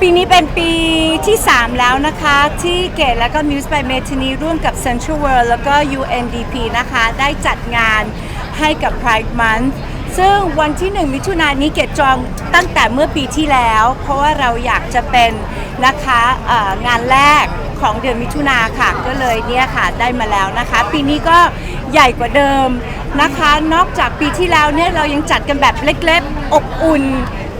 ปีนี้เป็นปีที่ 3 แล้วนะคะ ที่เกดและก็ Muse by m a t i n y ร่วมกับ Central World แล้วก็ UNDP นะคะ ได้จัดงานให้กับ Pride Month ซึ่งวันที่ 1 มิถุนายนนี้เกดจองตั้งแต่เมื่อปีที่แล้ว เพราะว่าเราอยากจะเป็นนะคะงานแรกของเดือนมิถุนาค่ะ ก็เลยเนี่ยค่ะได้มาแล้วนะคะ ปีนี้ก็ใหญ่กว่าเดิมนะคะ นอกจากปีที่แล้วเนี่ยเรายังจัดกันแบบเล็กๆ อบอุ่น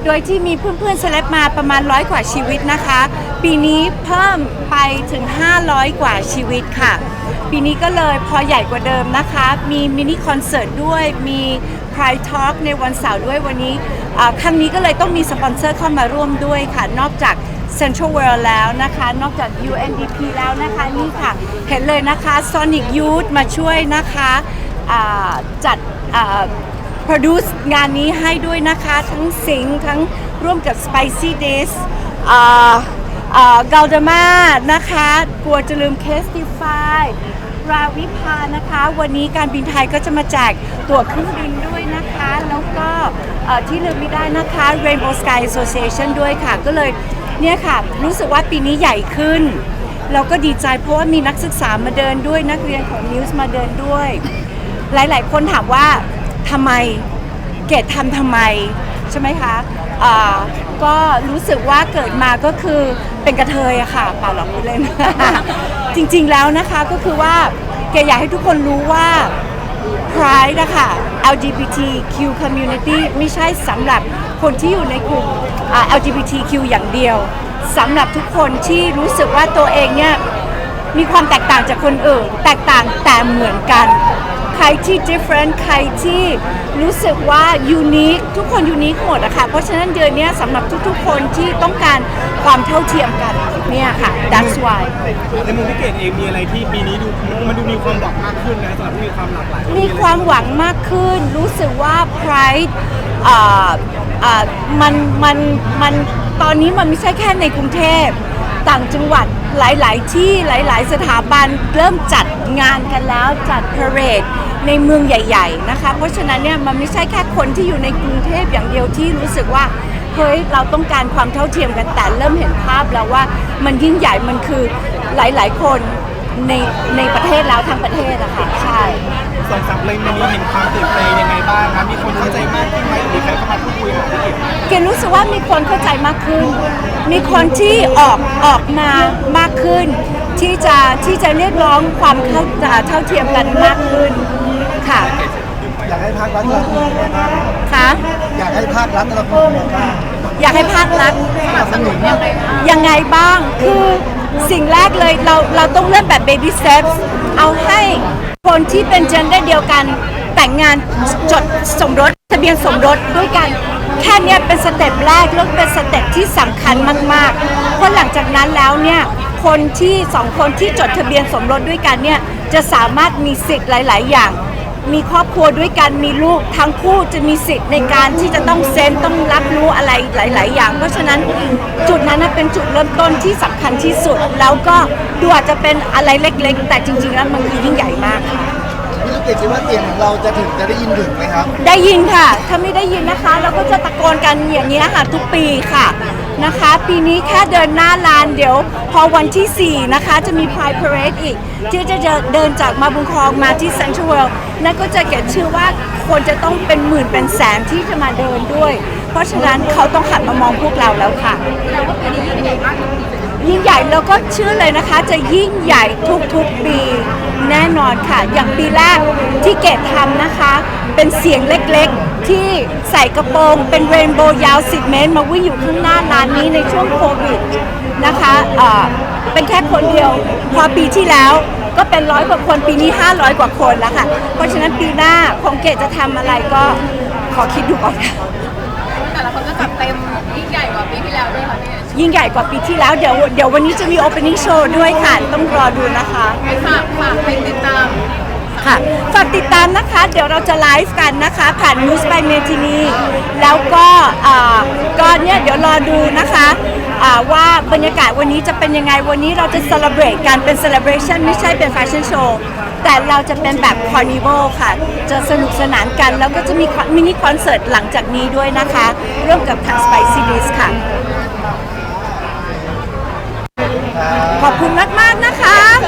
โดยที่มีเพื่อนๆเซเลบมาประมาณร้อยกว่าชีวิตนะคะ ปีนี้เพิ่มไปถึง 500 กว่าชีวิตค่ะ ปีนี้ก็เลยพอใหญ่กว่าเดิมนะคะ มีมินิคอนเสิร์ตด้วย มี Pride Talk ในวันเสาร์ด้วยวันนี้ครั้งนี้ก็เลยต้องมีสปอนเซอร์เข้ามาร่วมด้วยค่ะ นอกจาก Central World แล้วนะคะ นอกจาก UNDP แล้วนะคะนี่ค่ะ เห็นเลยนะคะ Sonic Youth มาช่วยนะคะจัด produce งานนี้ให้ด้วยนะคะ ทั้งสิงห์ทั้งร่วมกับ Spicy Days กาลดามานะคะ กลัวจะลืม Castify ราวิภานะคะ วันนี้การบินไทยก็จะมาแจกตั๋วเครื่องบินด้วยนะคะ แล้วก็ที่ลืมไม่ได้นะคะ Rainbow Sky Association ด้วยค่ะ ก็เลยเนี่ยค่ะ รู้สึกว่าปีนี้ใหญ่ขึ้น เราก็ดีใจเพราะว่ามีนักศึกษามาเดินด้วยนักเรียนของ News มาเดินด้วย หลาย ๆ คนถามว่า ทำไมเกดทำทำไมใช่ไหมคะอ่าก็รู้สึกว่าเกิดมาก็คือเป็นกระเทยอะค่ะเปล่าหรอกพูดเล่น จริงๆแล้วนะคะก็คือว่าเกดอยากให้ทุกคนรู้ว่า Pride นะคะ LGBTQ community ไม่ใช่สำหรับคนที่อยู่ในกลุ่มอ่า LGBTQ อย่างเดียวสำหรับทุกคนที่รู้สึกว่าตัวเองเนี่ย มีความแตกต่างจากคนอื่น แตกต่างแต่เหมือนกัน ใครที่ different ใครที่รู้สึกว่า unique ทุกคน unique หมดอะค่ะ เพราะฉะนั้นเดือนเนี้ยสำหรับทุกๆ คนที่ต้องการความเท่าเทียมกันเนี่ยค่ะ that's why ในมุมพี่เกดเองมีอะไรที่ปีนี้ดูมันดูมีความหวังมากขึ้นนะสำหรับที่มีความหลากหลายมีความหวังมากขึ้น รู้สึกว่า Pride อ่าอ่ามันมันมันตอนนี้มันไม่ใช่แค่ในกรุงเทพ ต่างจังหวัด หลาย ๆ ที่หลาย ๆ สถาบันเริ่มจัดงานกันแล้วจัดพาเรดในเมืองใหญ่ ๆ นะคะ เพราะฉะนั้นเนี่ยมันไม่ใช่แค่คนที่อยู่ในกรุงเทพอย่างเดียวที่รู้สึกว่าเฮ้ยเราต้องการความเท่าเทียมกันแต่เริ่มเห็นภาพแล้วว่ามันยิ่งใหญ่มันคือหลาย ๆ คนในในประเทศแล้วทั้งประเทศอะค่ะใช่ สองสามเพลงในนี้เห็นความเปลี่นแปลงยังไงบ้างครับมีคน กณรู้สึกว่ามีคนเข้าใจมากขึ้น มีคนที่ออกออกมามากขึ้น ที่จะที่จะเรียกร้องความเข้าเท่าเทียมกันมากขึ้นค่ะอยากให้ภาครัฐรับมือยังไงบ้างค่ะอยากให้ภาครัฐรับมือยังไงบ้างอยากให้ภาครัฐสนับสนุนยังไงบ้าง คือสิ่งแรกเลยเราเราต้องเริ่มแบบ baby steps เอาให้คนที่เป็นเจนเดอร์เดียวกันแต่งงานจดสมรสทะเบียนสมรสด้วยกัน แค่เนี้ยเป็นสเต็ปแรกแล้วเป็นสเต็ปที่สำคัญมากๆ เพราะหลังจากนั้นแล้วเนี่ยคนที่สองคนที่จดทะเบียนสมรสด้วยกันเนี่ยจะสามารถมีสิทธิ์หลาย ๆ อย่าง มีครอบครัวด้วยกันมีลูกทั้งคู่จะมีสิทธิ์ในการที่จะต้องเซ็นต้องรับรู้อะไรหลาย ๆ อย่าง เพราะฉะนั้นจุดนั้นนะเป็นจุดเริ่มต้นที่สำคัญที่สุด แล้วก็ดูอาจจะเป็นอะไรเล็ก ๆ แต่จริง ๆ แล้วมันคือยิ่งใหญ่มากค่ะ พี่ลูกเกดคิดว่าเสียงของเราจะถึงจะได้ยินถึงไหมครับ ได้ยินค่ะ ถ้าไม่ได้ยินนะคะ เราก็จะตะโกนกันอย่างนี้ยค่ะทุกปีค่ะนะคะ ปีนี้แค่เดินหน้าลานเดี๋ยว พอวันที่ 4 นะคะ จะมี Pride Parade อีก ที่จะเดินจากมาบุญครองมาที่ Central World นั่นก็จะเก็บชื่อว่าคนจะต้องเป็นหมื่นเป็นแสนที่จะมาเดินด้วย เพราะฉะนั้นเขาต้องหันมามองพวกเราแล้วค่ะยิ่งใหญ่ ยิ่งใหญ่แล้วก็เชื่อเลยนะคะ จะยิ่งใหญ่ทุกๆปีแน่นอนค่ะ อย่างปีแรกที่เกดทำนะคะ เป็นเสียงเล็กๆ ที่ใส่กระโปรง เป็นเรนโบว์ยาว 10 เมตร มาวิ่งอยู่ข้างหน้าร้านนี้ในช่วงโควิดนะคะเอ่อเป็นแค่คนเดียว พอปีที่แล้วก็เป็นร้อยกว่าคนปีนี้ 500 กว่าคนแล้วค่ะ เพราะฉะนั้นปีหน้าของเกดจะทำอะไรก็ขอคิดดูก่อนค่ะแต่ละคนก็จัดเต็มยิ่งใหญ่กว่าปีที่แล้วด้วยค่ะพี่ ยิ่งใหญ่กว่าปีที่แล้ว เดี๋ยวเดี๋ยววันนี้จะมี opening show ด้วยค่ะ ต้องรอดูนะคะ ไปฝากฝากไปติดตาม ค่ะฝากติดตามนะคะ เดี๋ยวเราจะไลฟ์กันนะคะ ผ่าน News by m e t i n y แล้วก็อ่าก็เนี่ยเดี๋ยวรอดูนะคะอ่าว่าบรรยากาศวันนี้จะเป็นยังไง วันนี้เราจะ celebrate กันเป็น celebration ไม่ใช่เป็น fashion show แต่เราจะเป็นแบบ carnival ค่ะ จะสนุกสนานกัน แล้วก็จะมีมินิคอนเสิร์ตหลังจากนี้ด้วยนะคะ ร่วมกับทาง Spicy List ค่ะ ขอบคุณมากๆนะคะ